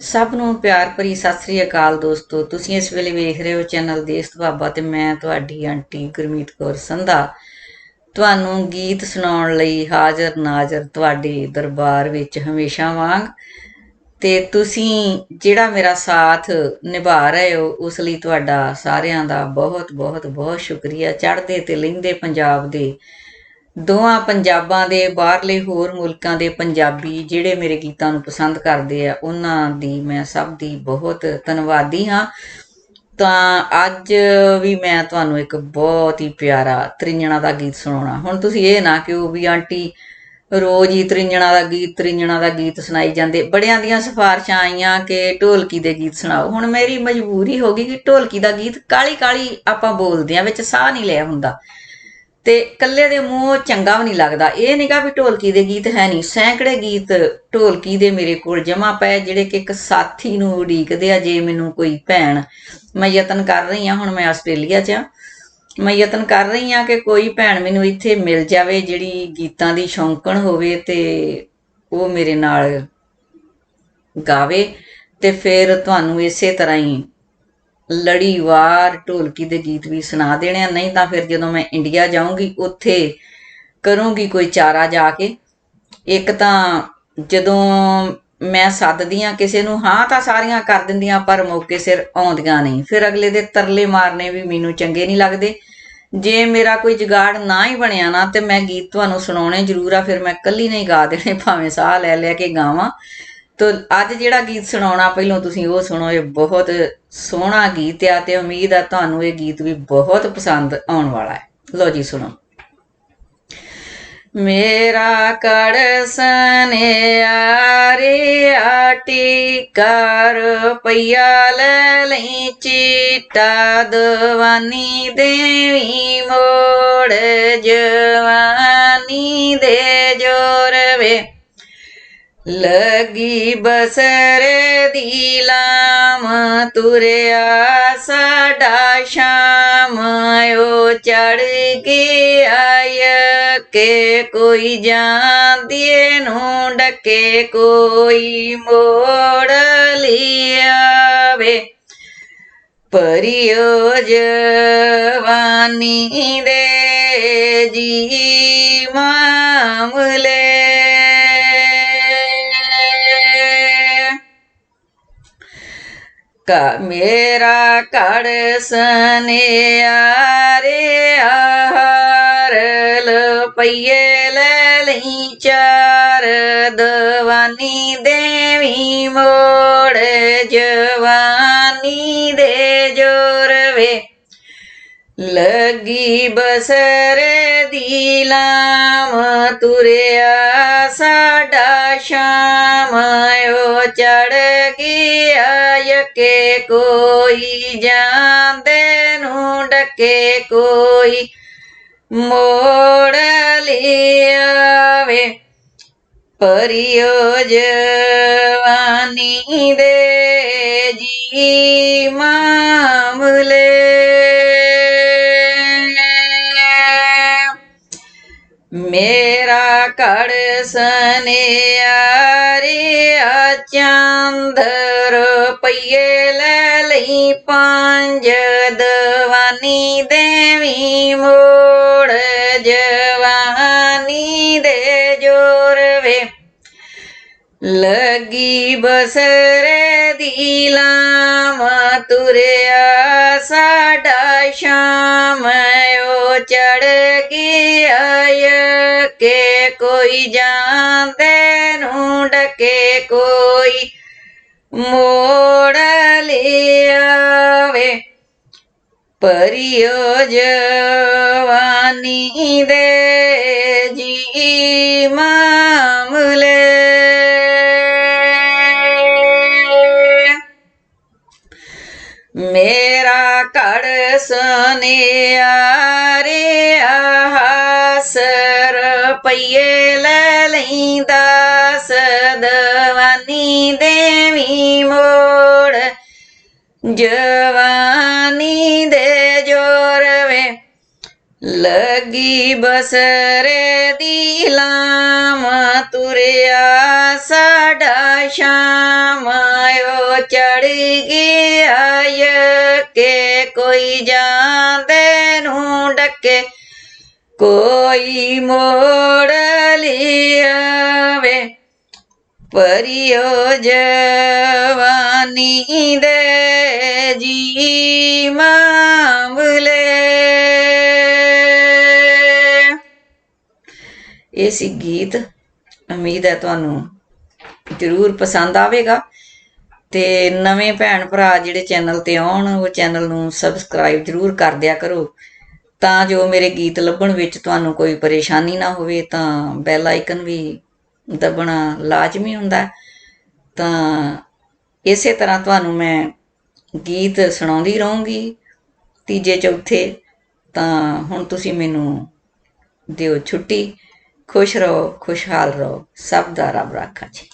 ਸਭ ਨੂੰ ਪਿਆਰ ਭਰੀ ਸਤਿ ਸ੍ਰੀ ਅਕਾਲ ਦੋਸਤੋ। ਤੁਸੀਂ ਇਸ ਵੇਲੇ ਵੇਖ ਰਹੇ ਹੋ ਚੈਨਲ ਦੇਸ਼ ਬਾਬਾ ਤੇ ਮੈਂ ਤੁਹਾਡੀ ਆਂਟੀ ਗੁਰਮੀਤ ਕੌਰ ਸੰਧਾ। ਤੁਹਾਨੂੰ ਗੀਤ ਸੁਣਾਉਣ ਲਈ ਹਾਜ਼ਰ ਨਾਜ਼ਰ ਤੁਹਾਡੇ ਦਰਬਾਰ ਵਿੱਚ ਹਮੇਸ਼ਾ ਵਾਂਗ। ਤੇ ਤੁਸੀਂ ਜਿਹੜਾ ਮੇਰਾ ਸਾਥ ਨਿਭਾ ਰਹੇ ਹੋ, ਉਸ ਲਈ ਤੁਹਾਡਾ ਸਾਰਿਆਂ ਦਾ ਬਹੁਤ ਬਹੁਤ ਬਹੁਤ ਸ਼ੁਕਰੀਆ। ਚੜ੍ਹਦੇ ਤੇ ਲਹਿੰਦੇ ਪੰਜਾਬ ਦੇ ਦੋਵਾਂ ਪੰਜਾਬਾਂ ਦੇ ਬਾਹਰਲੇ ਹੋਰ ਮੁਲਕਾਂ ਦੇ ਪੰਜਾਬੀ ਜਿਹੜੇ ਮੇਰੇ ਗੀਤਾਂ ਨੂੰ ਪਸੰਦ ਕਰਦੇ ਆ, ਉਹਨਾਂ ਦੀ ਮੈਂ ਸਭ ਦੀ ਬਹੁਤ ਧੰਨਵਾਦੀ ਹਾਂ। ਤਾਂ ਅੱਜ ਵੀ ਮੈਂ ਤੁਹਾਨੂੰ ਇੱਕ ਬਹੁਤ ਹੀ ਪਿਆਰਾ ਤ੍ਰਿੰਜਣਾ ਦਾ ਗੀਤ ਸੁਣਾਉਣਾ। ਹੁਣ ਤੁਸੀਂ ਇਹ ਨਾ ਕਿ ਉਹ ਵੀ ਆਂਟੀ ਰੋਜ਼ ਹੀ ਤ੍ਰਿੰਜਣਾ ਦਾ ਗੀਤ, ਤ੍ਰਿੰਜਣਾ ਦਾ ਗੀਤ ਸੁਣਾਈ ਜਾਂਦੇ। ਬੜਿਆਂ ਦੀਆਂ ਸਿਫਾਰਿਸ਼ਾਂ ਆਈਆਂ ਕਿ ਢੋਲਕੀ ਦੇ ਗੀਤ ਸੁਣਾਓ। ਹੁਣ ਮੇਰੀ ਮਜਬੂਰੀ ਹੋ ਗਈ ਕਿ ਢੋਲਕੀ ਦਾ ਗੀਤ ਕਾਲੀ ਕਾਲੀ ਆਪਾਂ ਬੋਲਦੇ ਆ, ਵਿੱਚ ਸਾਹ ਨਹੀਂ ਲਿਆ ਹੁੰਦਾ। ਤੇ ਕੱਲੇ ਦੇ ਮੂੰਹ ਚੰਗਾ ਵੀ ਨਹੀਂ ਲੱਗਦਾ। ਇਹ ਨਹੀਂਗਾ ਵੀ ਢੋਲਕੀ ਦੇ ਗੀਤ ਹੈ ਨਹੀਂ। ਸੈਂਕੜੇ ਗੀਤ ਢੋਲਕੀ ਦੇ ਮੇਰੇ ਕੋਲ ਜਮਾ ਪਏ, ਜਿਹੜੇ ਕਿ ਇੱਕ ਸਾਥੀ ਨੂੰ ਉਡੀਕਦੇ ਆ, ਜੇ ਮੈਨੂੰ ਕੋਈ ਭੈਣ। ਮੈਂ ਯਤਨ ਕਰ ਰਹੀ ਹਾਂ, ਹੁਣ ਮੈਂ ਆਸਟ੍ਰੇਲੀਆ 'ਚ ਆ ਮੈਂ ਯਤਨ ਕਰ ਰਹੀ ਹਾਂ ਕਿ ਕੋਈ ਭੈਣ ਮੈਨੂੰ ਇੱਥੇ ਮਿਲ ਜਾਵੇ, ਜਿਹੜੀ ਗੀਤਾਂ ਦੀ ਸ਼ੌਂਕਣ ਹੋਵੇ ਤੇ ਉਹ ਮੇਰੇ ਨਾਲ ਗਾਵੇ ਤੇ ਫਿਰ ਤੁਹਾਨੂੰ ਇਸੇ ਤਰ੍ਹਾਂ ਹੀ ਲੜੀਵਾਰ ਢੋਲਕੀ ਦੇ ਗੀਤ ਵੀ ਸੁਣਾ ਦੇਣੇ ਆ। ਨਹੀਂ ਤਾਂ ਫਿਰ ਜਦੋਂ ਮੈਂ ਇੰਡੀਆ ਜਾਊਂਗੀ, ਉੱਥੇ ਕਰੂੰਗੀ ਕੋਈ ਚਾਰਾ ਜਾ ਕੇ। ਇੱਕ ਤਾਂ ਜਦੋਂ ਮੈਂ ਸੱਦਦੀ ਆ ਕਿਸੇ ਨੂੰ, ਹਾਂ ਤਾਂ ਸਾਰੀਆਂ ਕਰ ਦਿੰਦੀਆਂ, ਪਰ ਮੌਕੇ ਸਿਰ ਆਉਂਦੀਆਂ ਨਹੀਂ। ਫਿਰ ਅਗਲੇ ਦੇ ਤਰਲੇ ਮਾਰਨੇ ਵੀ ਮੈਨੂੰ ਚੰਗੇ ਨਹੀਂ ਲੱਗਦੇ। ਜੇ ਮੇਰਾ ਕੋਈ ਜਗਾੜ ਨਾ ਹੀ ਬਣਿਆ ਨਾ, ਤੇ ਮੈਂ ਗੀਤ ਤੁਹਾਨੂੰ ਸੁਣਾਉਣੇ ਜ਼ਰੂਰ ਆ। ਫਿਰ ਮੈਂ ਇਕੱਲੀ ਨਹੀਂ ਗਾ ਦੇਣੇ, ਭਾਵੇਂ ਸਾਹ ਲੈ ਲੈ ਕੇ ਗਾਵਾਂ। ਤੋ ਅੱਜ ਜਿਹੜਾ ਗੀਤ ਸੁਣਾਉਣਾ, ਪਹਿਲਾਂ ਤੁਸੀਂ ਉਹ ਸੁਣੋ, ਇਹ ਬਹੁਤ ਸੋਹਣਾ ਗੀਤ ਆ ਤੇ ਉਮੀਦ ਆ ਤੁਹਾਨੂੰ ਇਹ ਗੀਤ ਵੀ ਬਹੁਤ ਪਸੰਦ ਆਉਣ ਵਾਲਾ ਹੈ। ਲੋ ਜੀ ਸੁਣੋ। ਮੇਰਾ ਕੜਸਨ ਆਰੇ ਆਟੀ ਕਰ ਪਈਆ ਲੈ ਲਈ ਚੀਟਾ, ਦਵਾਨੀ ਦੇਵੀ ਮੋੜ ਜਵਾਨੀ ਦੇ ਜੋਰਵੇ ਲਗੀ ਬਸਰੇ ਦੀ ਲਾਮ ਤੁਰਿਆ ਸਾਡਾ ਸ਼ਾਮ ਓ ਚੜ ਕੇ ਆਇ ਕੇ ਕੋਈ ਜਾਂਦੀਏ ਨੂੰ ਡਕੇ ਕੋਈ ਮੋੜ ਲਿਆਵੇ ਪਰਿਓ ਜਵਾਨੀ ਦੇ ਜੀ ਮਾਮਲੇ ਕਾ ਮੇਰਾ ਘੜ ਸਨਿਆਰੇ ਆਹਾਰ ਲਪਈਏ ਲੈ ਲਈ ਚਾਰ ਦਵਾਨੀ ਦੇਵੀ ਮੋੜ ਜਵਾਨੀ ਦੇ ਜੋਰਵੇ ਲੱਗੀ ਬਸਰੇ ਦੀ ਲਾਮ ਤੁਰਿਆ ਕੋਈ, ਜਾਂਦੇ ਨੂੰ ਡੱਕੇ ਕੋਈ, ਮੋੜ ਲਿਆਵੇ। ਪਰਿਓ ਜਵਾਨੀ ਦੇ ਜੀ ਮਾਮਲੇ। ਮੇਰਾ ਕੜ ਸਨਿਆਰੇ ਆ ਚੰਦਰ ਲੈ ਲਈ ਪੰਜ ਦਵਾਨੀ ਦੇਵੀ ਮੋੜ, ਜਵਾਨੀ ਦੇ ਜੋਰਵੇ ਲੱਗੀ ਬਸਰੇ ਦੀ ਲਾਮ ਤੁਰਿਆ ਸਾਡਾ ਸ਼ਾਮ, ਓ ਚੜ ਗਿਆ ਕੇ ਕੋਈ ਜਾਂਦੇ ਨੂੰ ਡਕੇ ਕੋਈ ਮੋੜ ਲਿਆਵੇ ਪਰਿਓ ਜਵਾਨੀ ਦੇ ਜੀ ਮਾਮਲੇ। ਮੇਰਾ ਕੜ ਸੁਨਿਆਰੇ ਆਸਰ ਪਈਏ ਲੈ ਲਈ ਦਾਸ ਦਵਾਨੀ ਦੇਵੀ ਮੋੜ। ਜਵਾਨੀ ਦੇ ਜੋਰਵੇ ਲੱਗੀ ਬਸਰੇ ਦੀ ਲਾਮ, ਤੁਰਿਆ ਸਾਡਾ ਸ਼ਾਮ ਓ ਚੜ ਗਿਆ ਕਿ ਕੋਈ ਜਾਂਦੇ ਨੂੰ ਡੱਕੇ। ਕੋਈ ਮੋੜ ਲਿਆਵੇ, ਪਰਿਓ ਜਵਾਨੀ ਦੇ ਜੀ ਇਹ ਸੀ ਗੀਤ। ਉਮੀਦ ਹੈ ਤੁਹਾਨੂੰ ਜ਼ਰੂਰ ਪਸੰਦ ਆਵੇਗਾ। ਤੇ ਨਵੇਂ ਭੈਣ ਭਰਾ ਜਿਹੜੇ ਚੈਨਲ ਤੇ ਆਉਣ, ਉਹ ਚੈਨਲ ਨੂੰ ਸਬਸਕ੍ਰਾਈਬ ਜ਼ਰੂਰ ਕਰ ਦਿਆ ਕਰੋ। ਤਾਂ ਜੋ ਮੇਰੇ ਗੀਤ ਲੱਭਣ ਵਿੱਚ ਤੁਹਾਨੂੰ ਕੋਈ ਪਰੇਸ਼ਾਨੀ ਨਾ ਹੋਵੇ, ਤਾਂ ਬੈਲ ਆਈਕਨ ਵੀ ਦਬਣਾ ਲਾਜ਼ਮੀ ਹੁੰਦਾ ਤਾਂ ਇਸੇ ਤਰ੍ਹਾਂ ਤੁਹਾਨੂੰ ਮੈਂ ਗੀਤ ਸੁਣਾਉਂਦੀ ਰਹੂੰਗੀ ਤੀਜੇ, ਚੌਥੇ, ਤਾਂ ਹੁਣ ਤੁਸੀਂ ਮੈਨੂੰ ਦਿਓ ਛੁੱਟੀ। ਖੁਸ਼ ਰਹੋ, ਖੁਸ਼ਹਾਲ ਰਹੋ। ਸਭ ਦਾ ਰੱਬ ਰਾਖਾ ਜੀ।